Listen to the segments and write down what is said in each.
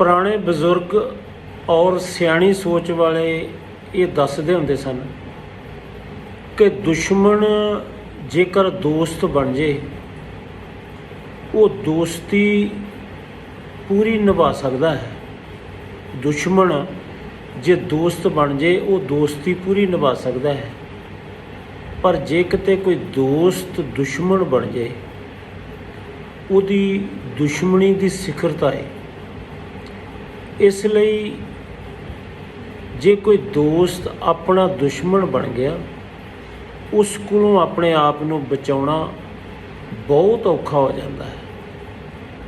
ਪੁਰਾਣੇ ਬਜ਼ੁਰਗ ਔਰ ਸਿਆਣੀ ਸੋਚ ਵਾਲੇ ਇਹ ਦੱਸਦੇ ਹੁੰਦੇ ਸਨ ਕਿ ਦੁਸ਼ਮਣ ਜੇਕਰ ਦੋਸਤ ਬਣ ਜੇ, ਉਹ ਦੋਸਤੀ ਪੂਰੀ ਨਿਭਾ ਸਕਦਾ ਹੈ। ਦੁਸ਼ਮਣ ਜੇ ਦੋਸਤ ਬਣ ਜੇ, ਉਹ ਦੋਸਤੀ ਪੂਰੀ ਨਿਭਾ ਸਕਦਾ ਹੈ। ਪਰ ਜੇ ਕਿਤੇ ਕੋਈ ਦੋਸਤ ਦੁਸ਼ਮਣ ਬਣ ਜੇ, ਉਹਦੀ ਦੁਸ਼ਮਣੀ ਦੀ ਸਿਖਰਤਾ ਹੈ। ਇਸ ਲਈ ਜੇ ਕੋਈ ਦੋਸਤ ਆਪਣਾ ਦੁਸ਼ਮਣ ਬਣ ਗਿਆ, ਉਸ ਕੋਲੋਂ ਆਪਣੇ ਆਪ ਨੂੰ ਬਚਾਉਣਾ ਬਹੁਤ ਔਖਾ ਹੋ ਜਾਂਦਾ ਹੈ।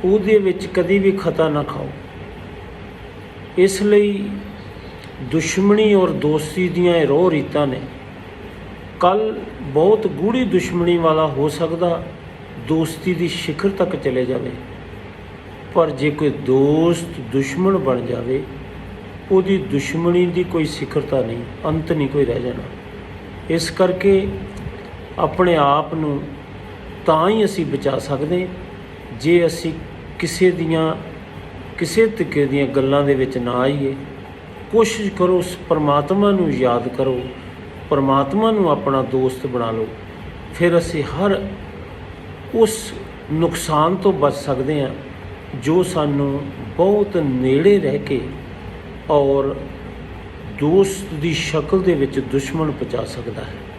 ਉਹਦੇ ਵਿੱਚ ਕਦੀ ਵੀ ਖਤਾ ਨਾ ਖਾਓ। ਇਸ ਲਈ ਦੁਸ਼ਮਣੀ ਔਰ ਦੋਸਤੀ ਦੀਆਂ ਇਹ ਰੋਹ ਰੀਤਾਂ ਨੇ। ਕੱਲ ਬਹੁਤ ਗੂੜੀ ਦੁਸ਼ਮਣੀ ਵਾਲਾ ਹੋ ਸਕਦਾ ਦੋਸਤੀ ਦੀ ਸਿਖਰ ਤੱਕ ਚਲੇ ਜਾਵੇ। ਪਰ ਜੇ ਕੋਈ ਦੋਸਤ ਦੁਸ਼ਮਣ ਬਣ ਜਾਵੇ, ਉਹਦੀ ਦੁਸ਼ਮਣੀ ਦੀ ਕੋਈ ਸਿਖਰਤਾ ਨਹੀਂ, ਅੰਤ ਨਹੀਂ ਕੋਈ ਰਹਿ ਜਾਣਾ। ਇਸ ਕਰਕੇ ਆਪਣੇ ਆਪ ਨੂੰ ਤਾਂ ਹੀ ਅਸੀਂ ਬਚਾ ਸਕਦੇ, ਜੇ ਅਸੀਂ ਕਿਸੇ ਦੀਆਂ, ਕਿਸੇ ਤਰੀਕੇ ਦੀਆਂ ਗੱਲਾਂ ਦੇ ਵਿੱਚ ਨਾ ਆਈਏ। ਕੋਸ਼ਿਸ਼ ਕਰੋ, ਉਸ ਪਰਮਾਤਮਾ ਨੂੰ ਯਾਦ ਕਰੋ, ਪਰਮਾਤਮਾ ਨੂੰ ਆਪਣਾ ਦੋਸਤ ਬਣਾ ਲਓ। ਫਿਰ ਅਸੀਂ ਹਰ ਉਸ ਨੁਕਸਾਨ ਤੋਂ ਬਚ ਸਕਦੇ ਹਾਂ। ਜੋ ਸਾਨੂੰ ਬਹੁਤ ਨੇੜੇ ਰਹਿ ਕੇ ਔਰ ਦੋਸਤ ਦੀ ਸ਼ਕਲ ਦੇ ਵਿੱਚ ਦੁਸ਼ਮਣ ਪਹੁੰਚਾ ਸਕਦਾ ਹੈ।